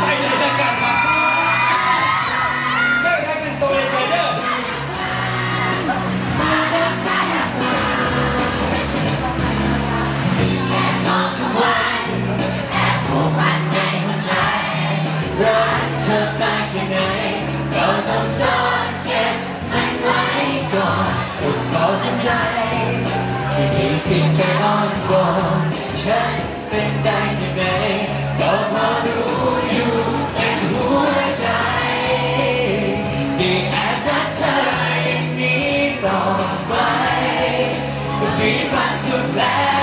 ไปเลยจะกลับมาไม่รักกันตัวเลยใจเด้อรักเธอมากแค่ไหนก็ต้องซ่อนเก็บมันไว้ก่อนสุดบอกกันใจไม่มีสิ่งใดอ่อนกว่าฉันเป็นได้แค่ไหน ก็พอรู้อยู่ในหัวใจได้แอบรักเธออย่างนี้ต่อไปมีความสุขแล้ว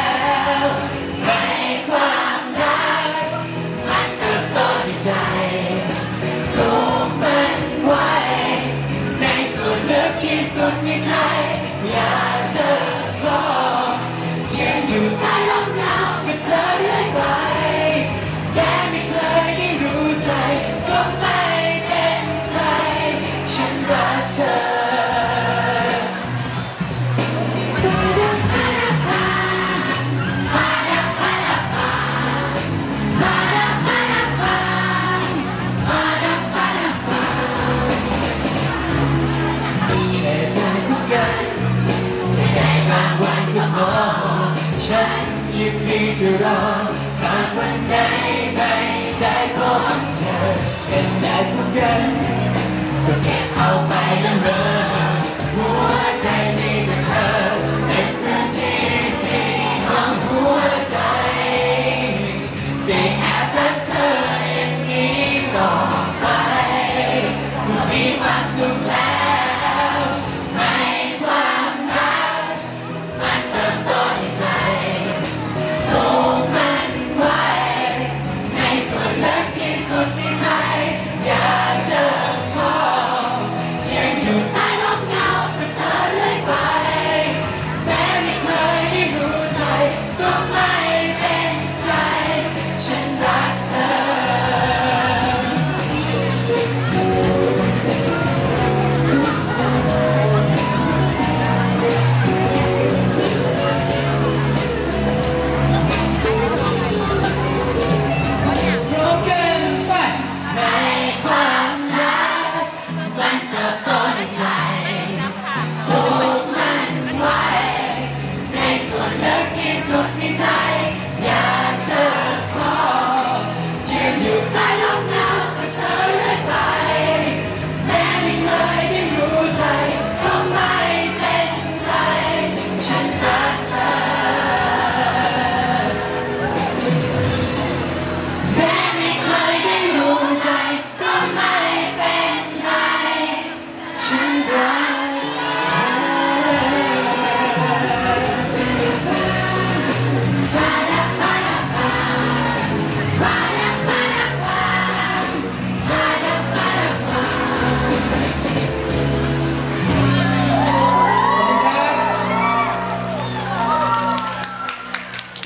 ยินดีจะรอหากวันไหนไม่ได้พบเธอเป็นได้พบกันก็เก็บ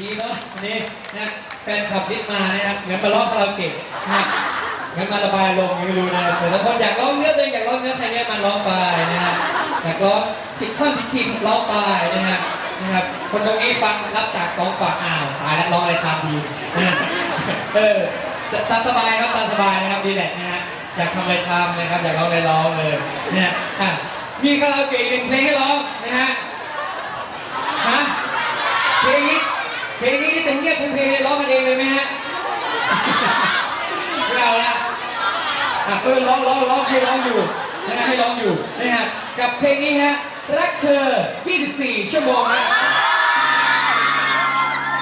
ดีเนาะนนี้นะแฟนคลับลิสมานะครับงั้นมาร้องคาราโอเกะนะงั้นมาระบายอารมณ์ยังไม่รู้นะแต่ถ้าคนอยากร้องเนื้อตัวเองอยากร้องเนื้อใครเนี่ยมันร้องไปนะฮะอยากร้องผิดท่อนผิดคีย์ร้องไปนะฮะนะครับคนตรงนี้ฟังรับจากสองฝั่งอ้าวตายแล้วร้องอะไรตามดีนะเออตามสบายครับตามสบายนะครับดีแหละนะฮะอยากทำอะไรทำนะครับอยากร้องอะไรร้องเลยเนะฮะอะมีคาราโอเกะอีกหนึ่งเพลงให้ร้องนะฮะฮะเพลงนี้ องเองเลยไหมฮะไม่เอาละอะเออร้องร้องร้องให้ร้องอยู่นะฮะให้ร้องอยู่นะฮะกับเพลงนี้ฮะรักเธอ 24 ชั่วโมงนะ